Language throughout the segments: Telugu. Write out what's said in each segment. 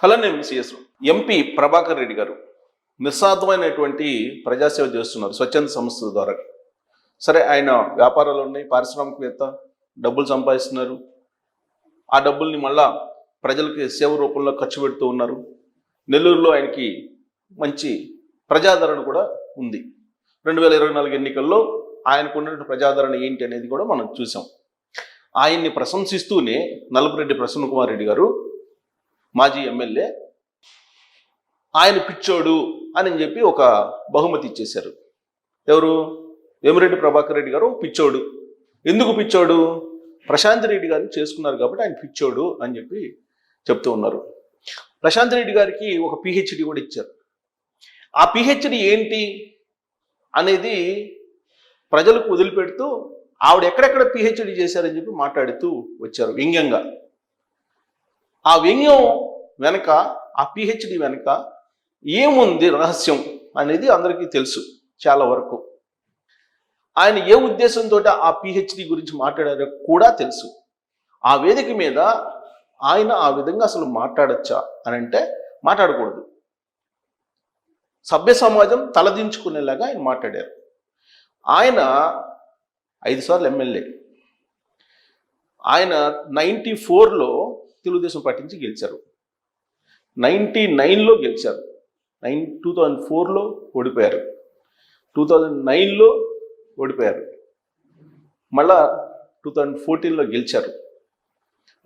హలో నేను సిఎస్ ఎంపీ ప్రభాకర్ రెడ్డి గారు నిస్సాధమైనటువంటి ప్రజాసేవ చేస్తున్నారు స్వచ్ఛంద సంస్థ ద్వారా. సరే ఆయన వ్యాపారాలు ఉన్నాయి పారిశ్రామికవేత్త డబ్బులు సంపాదిస్తున్నారు. ఆ డబ్బుల్ని మళ్ళా ప్రజలకి సేవ రూపంలో ఖర్చు పెడుతూ ఉన్నారు. నెల్లూరులో ఆయనకి మంచి ప్రజాదరణ కూడా ఉంది. రెండు వేల ఇరవై నాలుగు ఎన్నికల్లో ఆయనకు ఉన్నటువంటి ప్రజాదరణ ఏంటి అనేది కూడా మనం చూసాం. ఆయన్ని ప్రశంసిస్తూనే నలుపురెడ్డి ప్రసన్న కుమార్ రెడ్డి గారు మాజీ ఎమ్మెల్యే ఆయన పిచ్చోడు అని చెప్పి ఒక బహుమతి ఇచ్చేశారు. ఎవరు? వేమిరెడ్డి ప్రభాకర్ రెడ్డి గారు పిచ్చోడు. ఎందుకు పిచ్చోడు? ప్రశాంత్ రెడ్డి గారిని చేసుకున్నారు కాబట్టి ఆయన పిచ్చోడు అని చెప్పి చెప్తూ ఉన్నారు. ప్రశాంత్ రెడ్డి గారికి ఒక పిహెచ్డి కూడా ఇచ్చారు. ఆ పిహెచ్డి ఏంటి అనేది ప్రజలకు వదిలిపెడుతూ ఆవిడ ఎక్కడెక్కడ పిహెచ్డి చేశారని చెప్పి మాట్లాడుతూ వచ్చారు వ్యంగ్యంగా. ఆ వ్యంగ్యం వెనక ఆ పిహెచ్డి వెనక ఏముంది రహస్యం అనేది అందరికీ తెలుసు చాలా వరకు. ఆయన ఏ ఉద్దేశంతో ఆ పిహెచ్డి గురించి మాట్లాడారో కూడా తెలుసు. ఆ వేదిక మీద ఆయన ఆ విధంగా అసలు మాట్లాడచ్చా అని అంటే మాట్లాడకూడదు. సభ్య సమాజం తలదించుకునేలాగా ఆయన మాట్లాడారు. ఆయన ఐదు సార్లు ఎమ్మెల్యే. ఆయన నైంటీ ఫోర్లో తెలుగుదేశం పార్టీ నుంచి గెలిచారు. నైంటీ నైన్లో గెలిచారు. నైన్ టూ థౌజండ్ ఫోర్లో ఓడిపోయారు. టూ థౌజండ్ నైన్లో ఓడిపోయారు. మళ్ళా టూ థౌజండ్ ఫోర్టీన్లో గెలిచారు.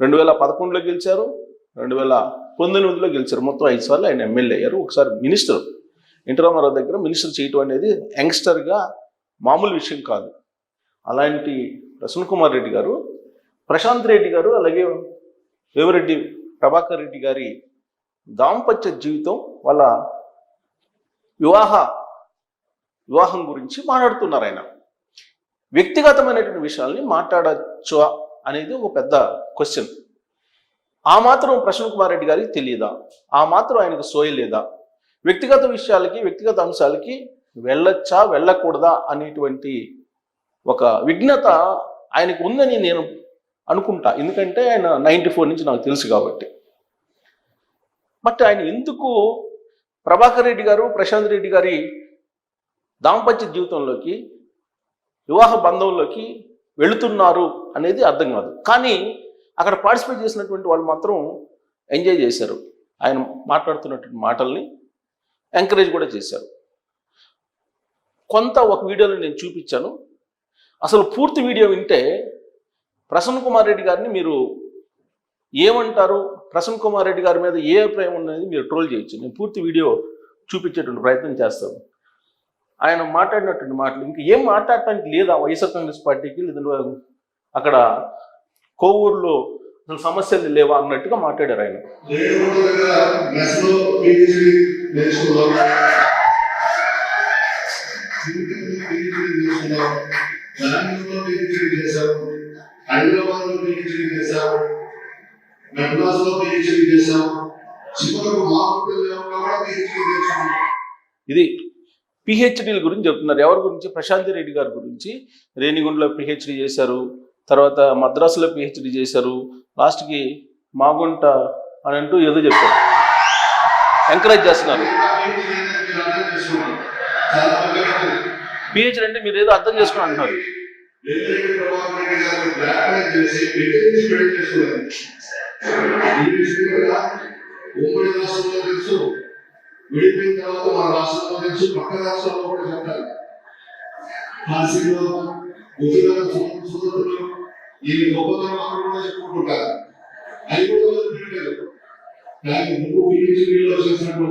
రెండు వేల పదకొండులో గెలిచారు. రెండు వేల పంతొమ్మిదిలో గెలిచారు. మొత్తం ఐదు సార్లు ఆయన ఎమ్మెల్యే అయ్యారు. ఒకసారి మినిస్టర్. ఇంటరామారావు దగ్గర మినిస్టర్ చేయటం అనేది యంగ్స్టర్గా మామూలు విషయం కాదు. అలాంటి ప్రసన్న కుమార్ రెడ్డి గారు ప్రశాంత్ రెడ్డి గారు అలాగే వేమిరెడ్డి ప్రభాకర్ రెడ్డి గారి దాంపత్య జీవితం వాళ్ళ వివాహ వివాహం గురించి మాట్లాడుతున్నారు ఆయన. వ్యక్తిగతమైనటువంటి విషయాల్ని మాట్లాడచ్చు అనేది ఒక పెద్ద క్వశ్చన్ ఆ మాత్రం ప్రసన్న కుమార్ రెడ్డి గారికి తెలియదా? ఆ మాత్రం ఆయనకు సోయలేదా వ్యక్తిగత విషయాలకి వ్యక్తిగత అంశాలకి వెళ్ళొచ్చా వెళ్ళకూడదా అనేటువంటి ఒక విఘ్నత ఆయనకు ఉందని నేను అనుకుంటా. ఎందుకంటే ఆయన నైంటీ ఫోర్ నుంచి నాకు తెలుసు కాబట్టి. బట్ ఆయన ఎందుకు ప్రభాకర్ రెడ్డి గారు ప్రశాంత్ రెడ్డి గారి దాంపత్య జీవితంలోకి వివాహ బంధంలోకి వెళుతున్నారు అనేది అర్థం కాదు. కానీ అక్కడ పార్టిసిపేట్ చేసినటువంటి వాళ్ళు మాత్రం ఎంజాయ్ చేశారు. ఆయన మాట్లాడుతున్నటువంటి మాటల్ని ఎంకరేజ్ కూడా చేశారు. కొంత ఒక వీడియోలో నేను చూపించాను. అసలు పూర్తి వీడియో వింటే ప్రసన్న కుమార్ రెడ్డి గారిని మీరు ఏమంటారు? ప్రసన్న కుమార్ రెడ్డి గారి మీద ఏ అభిప్రాయం ఉన్నది మీరు ట్రోల్ చేయొచ్చు. నేను పూర్తి వీడియో చూపించేటువంటి ప్రయత్నం చేస్తాను. ఆయన మాట్లాడినటువంటి మాటలు ఇంకా ఏం మాట్లాడటానికి లేదా వైఎస్ఆర్ కాంగ్రెస్ పార్టీకి లేదా అక్కడ కోవూరులో అసలు సమస్యలు లేవా అన్నట్టుగా మాట్లాడారు ఆయన. లో హైదరాబాద్లో ఇది పిహెచ్డీల గురించి చెప్తున్నారు. ఎవరి గురించి? ప్రశాంతి రెడ్డి గారి గురించి. రేణిగుండలో పిహెచ్డి చేశారు. తర్వాత మద్రాసులో పిహెచ్డి చేశారు. లాస్ట్కి మాగుంట అని అంటూ ఏదో చెప్పారు. ఎంకరేజ్ చేస్తున్నారు. పిహెచ్డి అంటే మీరు ఏదో అర్థం చేసుకుని అంటున్నారు. ఈ విషయం కూడా ఉమ్మడి రాష్ట్రంలో తెలుసు. విడిపోయిన తర్వాత మన రాష్ట్రంలో తెలుసు. పక్క రాష్ట్రాల్లో కూడా చెప్తారు కాశీలో గుజరాత్ సోదరులు ఈ గొప్పతనం అక్కడ కూడా చెప్పుకుంటుంటారు. అది కూడా వదిలిపెట్టలేదు కానీ నువ్వు పిహెచ్డీలో చేసినట్టు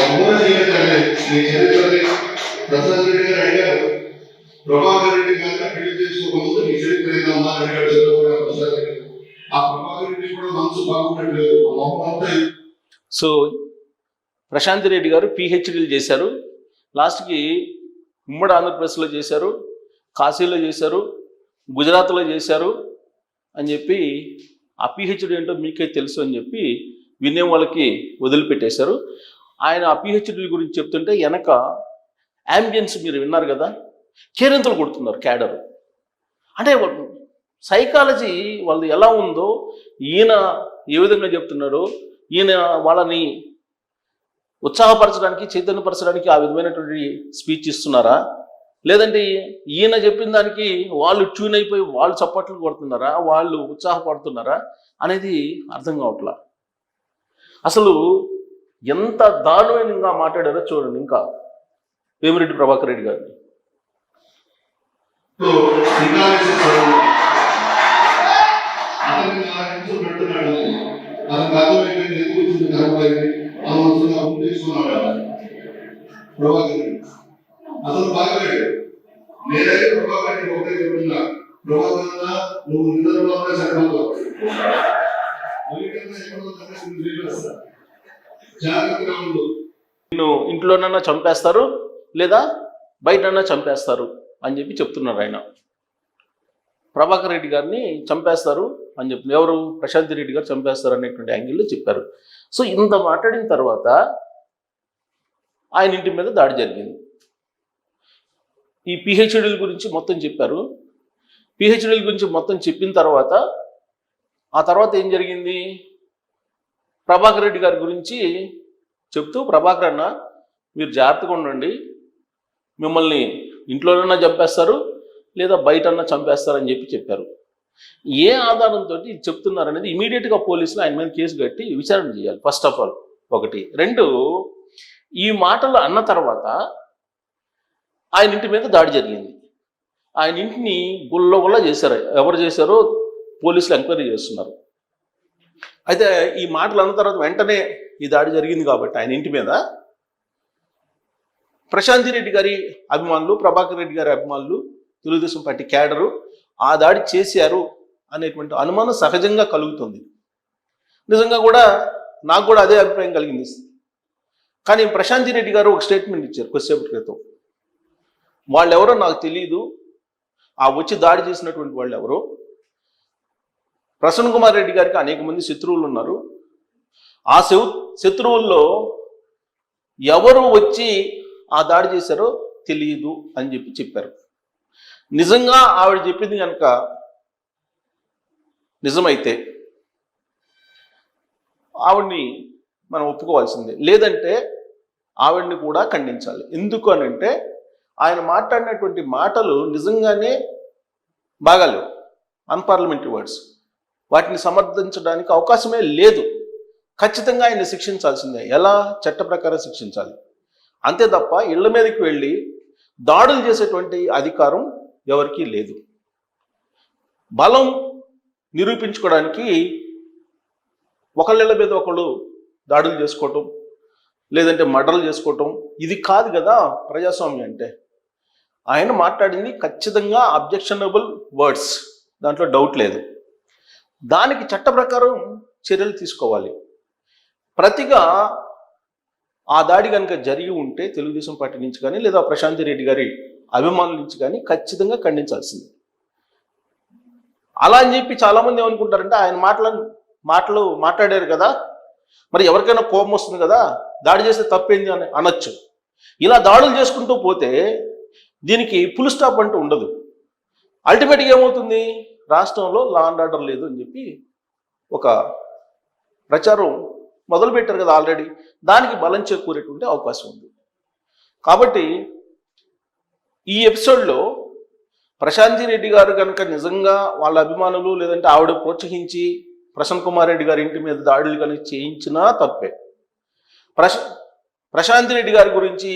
ఎవరు చేయలేదండి నీ చరిత్రని ప్రసాద్ రెడ్డి గారు అడిగారు. ప్రభాకర్ రెడ్డి గారిని పెళ్ళి చేసుకోకముందు నీ చరిత్ర ఏదమ్మా అని అడిగాడు చంద్రబాబు ప్రసాద్ రెడ్డి ఆ ప్రభాకర్ రెడ్డి కూడా మనసు బాగుండట్లేదు మొహం అంతా సో ప్రశాంత్ రెడ్డి గారు పిహెచ్డీలు చేశారు. లాస్ట్కి ఉమ్మడి ఆంధ్రప్రదేశ్లో చేశారు. కాశీలో చేశారు. గుజరాత్లో చేశారు. అని చెప్పి ఆ పిహెచ్డీ ఏంటో మీకే తెలుసు అని చెప్పి వినే వాళ్ళకి వదిలిపెట్టేశారు. ఆయన ఆ పిహెచ్డీ గురించి చెప్తుంటే వెనక అంబియన్స్ మీరు విన్నారు కదా? కేరింతలు కొడుతున్నారు క్యాడర్ అంటే సైకాలజీ వాళ్ళు ఎలా ఉందో ఈయన ఏ విధంగా చెప్తున్నారు ఈయన వాళ్ళని ఉత్సాహపరచడానికి చైతన్యపరచడానికి ఆ విధమైనటువంటి స్పీచ్ ఇస్తున్నారా? లేదంటే ఈయన చెప్పిన దానికి వాళ్ళు ట్యూన్ అయిపోయి వాళ్ళు చప్పట్లు కొడుతున్నారా? వాళ్ళు ఉత్సాహపడుతున్నారా? అనేది అర్థం కావట్లా. అసలు ఎంత దారుణంగా మాట్లాడారో చూడండి ఇంకా. వేమిరెడ్డి ప్రభాకర్ రెడ్డి గారిని ప్రభాకర్ రెడ్డి. అతను బాగలేడు నేనైతే ప్రభాకర్ రెడ్డి ఒకటే చెప్తున్నా ప్రభాకర్ నువ్వు నిద్రలో జాగ్రత్తగా ఉండు నిన్ను ఇంట్లోనన్నా చంపేస్తారు లేదా బయటన్నా చంపేస్తారు అని చెప్పి చెప్తున్నారు ఆయన ప్రభాకర్ రెడ్డి గారిని చంపేస్తారు అని చెప్పి ఎవరు? ప్రశాంత్ రెడ్డి గారు చంపేస్తారు అనేటువంటి యాంగిల్లో చెప్పారు. సో ఇంత మాట్లాడిన తర్వాత ఆయన ఇంటి మీద దాడి జరిగింది. ఈ పిహెచ్డీల గురించి మొత్తం చెప్పారు. పిహెచ్డీల గురించి మొత్తం చెప్పిన తర్వాత ఆ తర్వాత ఏం జరిగింది? ప్రభాకర్ రెడ్డి గారి గురించి చెప్తూ ప్రభాకర్ అన్న మీరు జాగ్రత్తగా ఉండండి. మిమ్మల్ని ఇంట్లోనైనా చంపేస్తారు. లేదా బయటన్నా చంపేస్తారని చెప్పి చెప్పారు. ఏ ఆధారంతో ఇది చెప్తున్నారనేది ఇమీడియట్గా పోలీసులు ఆయన మీద కేసు కట్టి విచారణ చేయాలి. ఫస్ట్ ఆఫ్ ఆల్ ఒకటి. రెండు ఈ మాటలు అన్న తర్వాత ఆయన ఇంటి మీద దాడి జరిగింది. ఆయన ఇంటిని గుల్ల గుల్ల చేశారు. ఎవరు చేశారో పోలీసులు ఎంక్వైరీ చేస్తున్నారు. అయితే ఈ మాటలు అన్న తర్వాత వెంటనే ఈ దాడి జరిగింది కాబట్టి ఆయన ఇంటి మీద ప్రశాంతి రెడ్డి గారి అభిమానులు ప్రభాకర్ రెడ్డి గారి అభిమానులు తెలుగుదేశం పార్టీ క్యాడరు ఆ దాడి చేశారు అనేటువంటి అనుమానం సహజంగా కలుగుతుంది. నిజంగా కూడా నాకు కూడా అదే అభిప్రాయం కలిగింది. కానీ ప్రశాంతి రెడ్డి గారు ఒక స్టేట్మెంట్ ఇచ్చారు కొద్దిసేపటి క్రితం వాళ్ళెవరో నాకు తెలియదు ఆ వచ్చి దాడి చేసినటువంటి వాళ్ళు ఎవరో ప్రసన్న కుమార్ రెడ్డి గారికి అనేక మంది శత్రువులు ఉన్నారు. ఆ శవు శత్రువుల్లో ఎవరు వచ్చి ఆ దాడి చేశారో తెలియదు అని చెప్పి చెప్పారు. నిజంగా ఆవిడ చెప్పింది కనుక నిజమైతే ఆవిడ్ని మనం ఒప్పుకోవాల్సిందే. లేదంటే ఆవిడ్ని కూడా ఖండించాలి. ఎందుకు అని అంటే ఆయన మాట్లాడినటువంటి మాటలు నిజంగానే బాగాలేవు. Unparliamentary words. వాటిని సమర్థించడానికి అవకాశమే లేదు. ఖచ్చితంగా ఆయన శిక్షించాల్సిందే. ఎలా? చట్ట ప్రకారం శిక్షించాలి. అంతే తప్ప ఇళ్ళ మీదకి వెళ్ళి దాడులు చేసేటువంటి అధికారం ఎవరికీ లేదు. బలం నిరూపించుకోవడానికి ఒకళ్ళ మీద ఒకళ్ళు దాడులు చేసుకోవటం లేదంటే మర్డర్లు చేసుకోవటం ఇది కాదు కదా ప్రజాస్వామ్యం అంటే. ఆయన మాట్లాడింది ఖచ్చితంగా అబ్జెక్షనబుల్ వర్డ్స్ దాంట్లో డౌట్ లేదు. దానికి చట్ట ప్రకారం చర్యలు తీసుకోవాలి. ప్రతిగా ఆ దాడి కనుక జరిగి ఉంటే తెలుగుదేశం పార్టీ నుంచి కానీ లేదా ప్రశాంతి రెడ్డి గారి అభిమానుల నుంచి కానీ ఖచ్చితంగా ఖండించాల్సింది. అలా అని చెప్పి చాలామంది ఏమనుకుంటారంటే ఆయన మాటల మాటలు మాట్లాడారు కదా మరి ఎవరికైనా కోపం వస్తుంది కదా దాడి చేస్తే తప్పేంది అని అనొచ్చు. ఇలా దాడులు చేసుకుంటూ పోతే దీనికి ఫుల్ స్టాప్ అంటూ ఉండదు. అల్టిమేట్గా ఏమవుతుంది? రాష్ట్రంలో లా అండ్ ఆర్డర్ లేదు అని చెప్పి ఒక ప్రచారం మొదలుపెట్టారు కదా ఆల్రెడీ దానికి బలం చేకూరేటువంటి అవకాశం ఉంది. కాబట్టి ఈ ఎపిసోడ్లో ప్రశాంతి రెడ్డి గారు కనుక నిజంగా వాళ్ళ అభిమానులు లేదంటే ఆవిడ ప్రోత్సహించి ప్రసన్న కుమార్ రెడ్డి గారి ఇంటి మీద దాడులు కనుక చేయించినా తప్పే. ప్రశ ప్రశాంతి రెడ్డి గారి గురించి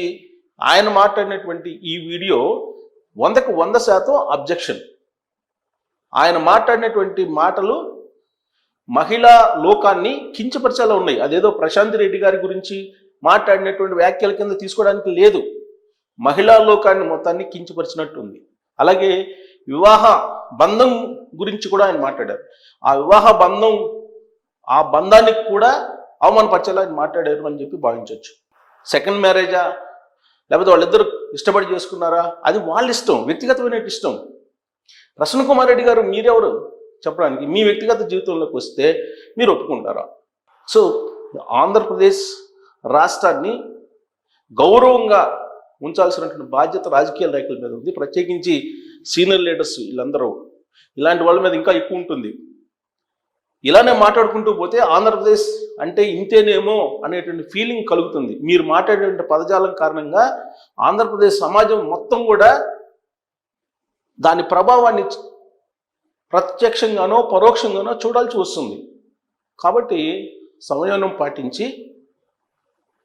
ఆయన మాట్లాడినటువంటి ఈ వీడియో వందకు వంద శాతం అబ్జెక్షన్. ఆయన మాట్లాడినటువంటి మాటలు మహిళా లోకాన్ని కించపరిచేలా ఉన్నాయి. అదేదో ప్రశాంత్ రెడ్డి గారి గురించి మాట్లాడినటువంటి వ్యాఖ్యల కింద తీసుకోవడానికి లేదు. మహిళా లోకాన్ని మొత్తాన్ని కించపరిచినట్టు ఉంది అలాగే వివాహ బంధం గురించి కూడా ఆయన మాట్లాడారు. ఆ వివాహ బంధం ఆ బంధానికి కూడా అవమానపరిచేలా ఆయన మాట్లాడారు అని చెప్పి భావించవచ్చు సెకండ్ మ్యారేజా? లేకపోతే వాళ్ళిద్దరు ఇష్టపడి చేసుకున్నారా? అది వాళ్ళ ఇష్టం వ్యక్తిగతమైన ఇష్టం. ప్రసన్న కుమార్ రెడ్డి గారు మీరెవరు? చెప్పడానికి మీ వ్యక్తిగత జీవితంలోకి వస్తే మీరు ఒప్పుకుంటారా? సో ఆంధ్రప్రదేశ్ రాష్ట్రాన్ని గౌరవంగా ఉంచాల్సినటువంటి బాధ్యత రాజకీయ నాయకుల మీద ఉంది. ప్రత్యేకించి సీనియర్ లీడర్స్ వీళ్ళందరూ. ఇలాంటి వాళ్ళ మీద ఇంకా ఎక్కువ ఉంటుంది. ఇలానే మాట్లాడుకుంటూ పోతే ఆంధ్రప్రదేశ్ అంటే ఇంతేనేమో అనేటువంటి ఫీలింగ్ కలుగుతుంది. మీరు మాట్లాడేటువంటి పదజాలం కారణంగా ఆంధ్రప్రదేశ్ సమాజం మొత్తం కూడా దాని ప్రభావాన్ని ప్రత్యక్షంగానో పరోక్షంగానో చూడాల్సి వస్తుంది. కాబట్టి సంయమనం పాటించి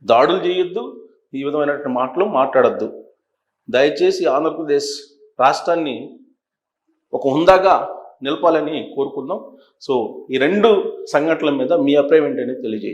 దాడులు చేయొద్దు. ఈ విధమైనటువంటి మాటలు మాట్లాడద్దు. దయచేసి ఆంధ్రప్రదేశ్ రాష్ట్రాన్ని ఒక హుందాగా నిలపాలని కోరుకుందాం. సో ఈ రెండు సంఘటనల మీద మీ అభిప్రాయం ఏంటనేది తెలియజేయండి